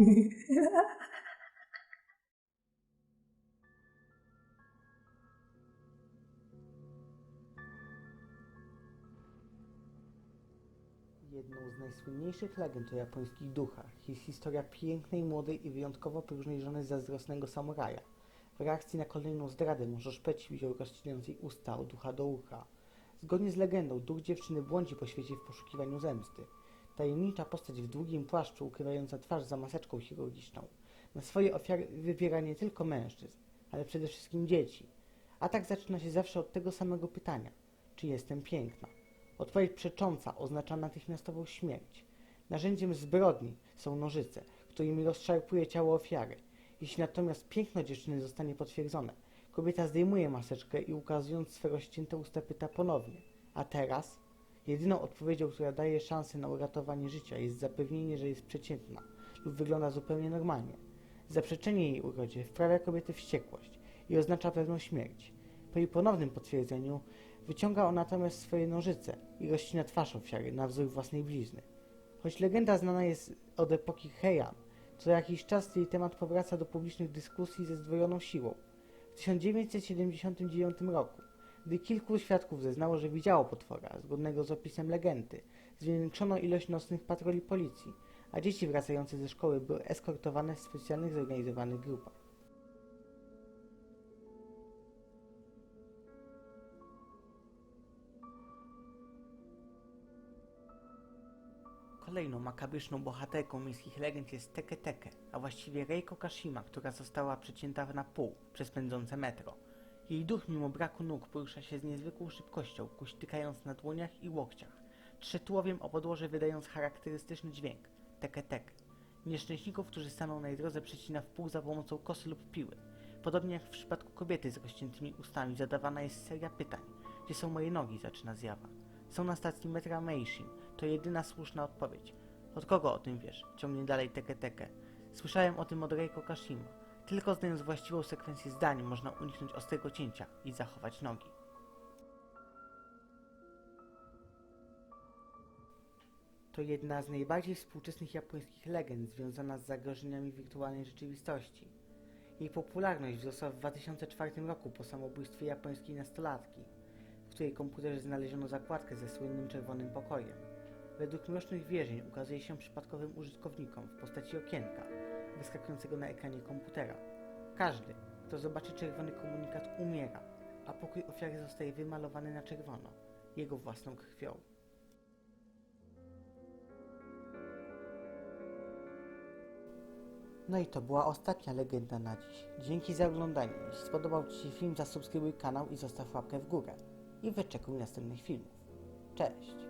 Jedną z najsłynniejszych legend o japońskich duchach jest historia pięknej, młodej i wyjątkowo próżnej żony zazdrosnego samuraja. W reakcji na kolejną zdradę może szpecić ją rozcinającej usta od ucha do ucha. Zgodnie z legendą, duch dziewczyny błądzi po świecie w poszukiwaniu zemsty. Tajemnicza postać w długim płaszczu, ukrywająca twarz za maseczką chirurgiczną. Na swoje ofiary wybiera nie tylko mężczyzn, ale przede wszystkim dzieci. Atak zaczyna się zawsze od tego samego pytania. Czy jestem piękna? Odpowiedź przecząca oznacza natychmiastową śmierć. Narzędziem zbrodni są nożyce, którymi rozszarpuje ciało ofiary. Jeśli natomiast piękno dziewczyny zostanie potwierdzone, kobieta zdejmuje maseczkę i ukazując swe rozcięte usta pyta ponownie. A teraz? Jedyną odpowiedzią, która daje szansę na uratowanie życia jest zapewnienie, że jest przeciętna lub wygląda zupełnie normalnie. Zaprzeczenie jej urodzie wprawia kobietę w wściekłość i oznacza pewną śmierć. Po jej ponownym potwierdzeniu wyciąga on natomiast swoje nożyce i rozcina twarz ofiary na wzór własnej blizny. Choć legenda znana jest od epoki Heian, co jakiś czas jej temat powraca do publicznych dyskusji ze zdwojoną siłą. W 1979 roku, gdy kilku świadków zeznało, że widziało potwora, zgodnego z opisem legendy, zwiększono ilość nocnych patroli policji, a dzieci wracające ze szkoły były eskortowane w specjalnych zorganizowanych grupach. Kolejną makabryczną bohaterką miejskich legend jest Teke Teke, a właściwie Reiko Kashima, która została przecięta na pół przez pędzące metro. Jej duch mimo braku nóg porusza się z niezwykłą szybkością, kuśtykając na dłoniach i łokciach, trzetułowiem o podłoże wydając charakterystyczny dźwięk Teke Teke. Nieszczęśników, którzy staną na jej drodze przecina w pół za pomocą kosy lub piły. Podobnie jak w przypadku kobiety z rozciętymi ustami zadawana jest seria pytań. Gdzie są moje nogi? zaczyna zjawa. Są na stacji metra Meishin. To jedyna słuszna odpowiedź. Od kogo o tym wiesz? Ciągnie dalej Teke Teke. Słyszałem o tym od Reiko Kashima. Tylko znając właściwą sekwencję zdań można uniknąć ostrego cięcia i zachować nogi. To jedna z najbardziej współczesnych japońskich legend związana z zagrożeniami wirtualnej rzeczywistości. Jej popularność wzrosła w 2004 roku po samobójstwie japońskiej nastolatki, w której komputerze znaleziono zakładkę ze słynnym czerwonym pokojem. Według mrocznych wierzeń ukazuje się przypadkowym użytkownikom w postaci okienka wyskakującego na ekranie komputera. Każdy, kto zobaczy czerwony komunikat umiera, a pokój ofiary zostaje wymalowany na czerwono, jego własną krwią. No i to była ostatnia legenda na dziś. Dzięki za oglądanie. Jeśli spodobał Ci się film, zasubskrybuj kanał i zostaw łapkę w górę. I wyczekuj następnych filmów. Cześć!